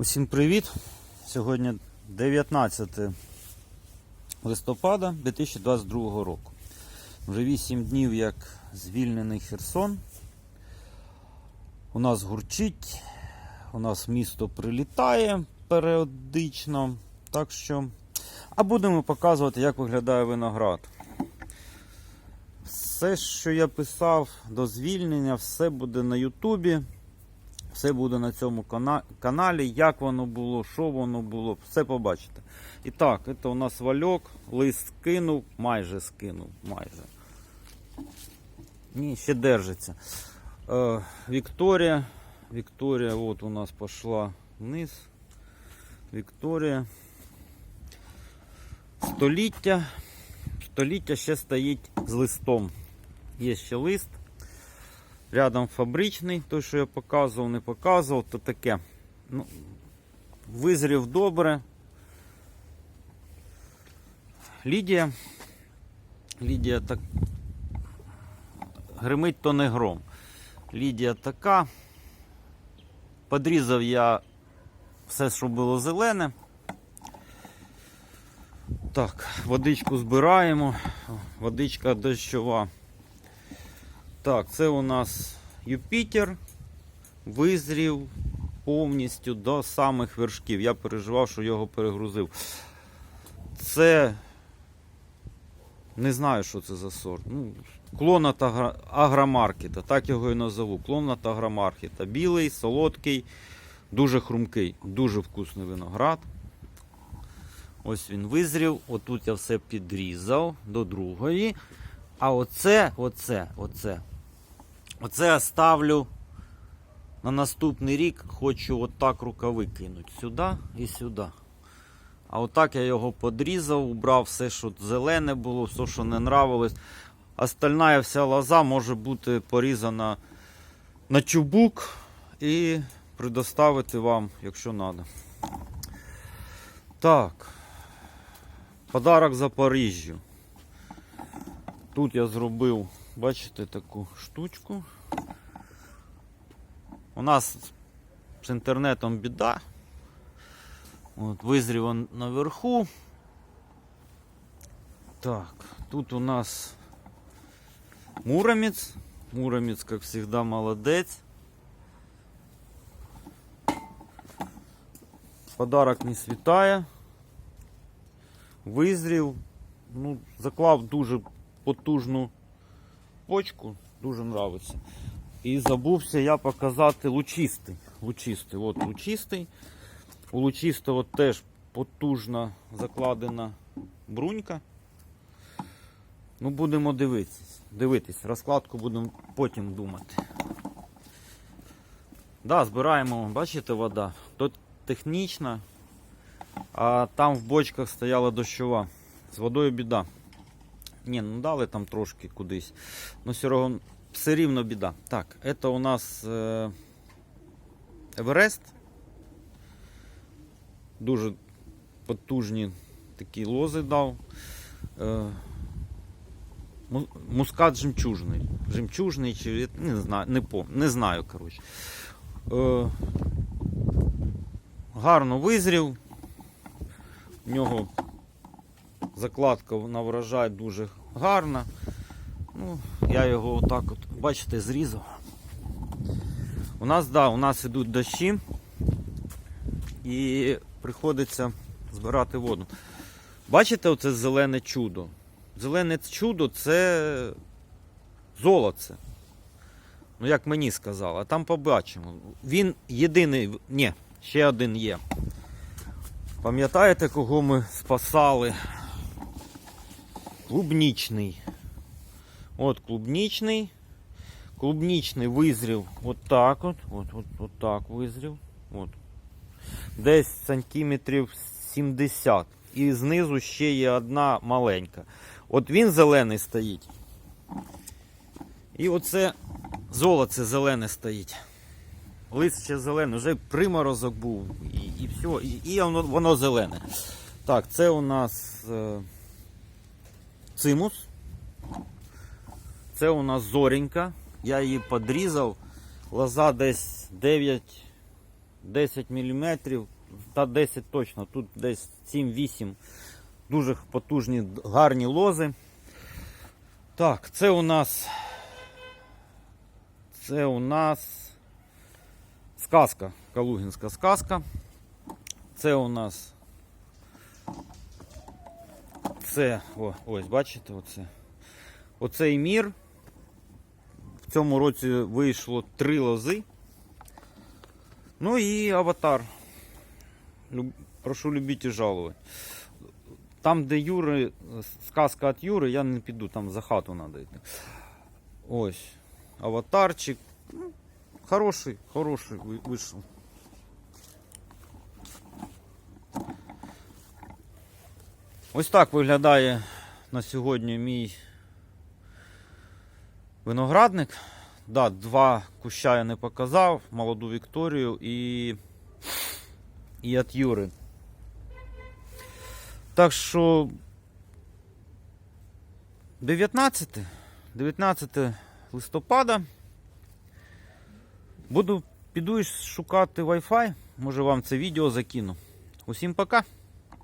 Усім привіт! Сьогодні 19 листопада 2022 року. Вже 8 днів як звільнений Херсон. У нас гурчить, у нас місто прилітає періодично. Так що. А будемо показувати, як виглядає виноград. Все, що я писав до звільнення, все буде на Ютубі. Все буде на цьому каналі, як воно було, що воно було, все побачите. І так, це у нас вальок, лист скинув, майже скинув, майже. Ні, ще держиться. Е, Вікторія. Вікторія, от у нас пішла вниз. Вікторія. Століття. Століття ще стоїть з листом. Є ще лист. Рядом фабричний, той, що я показував, не показував, то таке. Ну, визрів добре. Лідія. Лідія так. Гримить то не гром. Лідія така. Подрізав я все, що було зелене. Так, водичку збираємо. Водичка дощова. Так, це у нас Юпітер визрів повністю до самих вершків. Я переживав, що його перегрузив. Це не знаю, що це за сорт. Ну, клонат агра- агромаркета, так його і назову. Клонат агромаркета. Білий, солодкий, дуже хрумкий, дуже вкусний виноград. Ось він визрів. Отут я все підрізав до другої. А оце, оце, оце. Оце я ставлю на наступний рік. Хочу отак рукави кинути. Сюди і сюди. А отак я його подрізав, убрав все, що зелене було, все, що не нравилось. Остальна вся лоза може бути порізана на чубук і предоставити вам, якщо треба. Так. Подарок Запоріжжю. Тут я зробив, бачите, таку штучку. У нас з інтернетом біда. От, он наверху. Так, тут у нас Муромець. Муромець, как всегда, молодець. Подарок не світає. Визрів. Ну, заклав дуже потужну почку, дуже нравиться. І забувся я показати лучистий. Лучистий, от лучистий. У лучистого теж потужна закладена брунька. Ну, будемо дивитись. Дивитись. Розкладку будемо потім думати. Да, збираємо, бачите, вода. Тут технічна, а там в бочках стояла дощова. З водою біда. Ні, ну дали там трошки кудись. Ну все рівно, все рівно біда. Так, це у нас е, Еверест. Дуже потужні такі лози дав. Е, мускат жемчужний. Жемчужний чи не знаю, не, пом, не знаю, коротше. Е, гарно визрів. В нього закладка на врожай дуже гарна. Ну, я його отак от, бачите, зрізав. У нас, да, у нас ідуть дощі і приходиться збирати воду. Бачите, оце зелене чудо? Зелене чудо це золоце. Ну, як мені сказали, а там побачимо. Він єдиний. Ні, ще один є. Пам'ятаєте, кого ми спасали? Клубнічний. От клубнічний. Клубнічний визрів от так от. От, от, от так визрів. От. Десь сантиметрів 70. І знизу ще є одна маленька. От він зелений стоїть. І оце золоце зелене стоїть. Лист ще зелений, вже приморозок був і, і все, і, і воно, воно зелене. Так, це у нас е, цимус. Це у нас зоренька. Я її подрізав. Лоза десь 9 10 мм та 10 точно. Тут десь 7-8. Дуже потужні, гарні лози. Так, це у нас. Це у нас сказка. Калугінська сказка. Це у нас. Це, о, ось, бачите, оце. Оцей мір. В цьому році вийшло три лози. Ну і аватар. Прошу любіть і жалувати. Там, де Юри, сказка від Юри, я не піду, там за хату треба йти. Ось. Аватарчик. Ну, хороший, хороший вийшов. Ось так виглядає на сьогодні мій виноградник. Да, два куща я не показав, молоду Вікторію і, і от Юри. Так що 19, 19 листопада буду піду шукати Wi-Fi. Може вам це відео закину. Усім пока!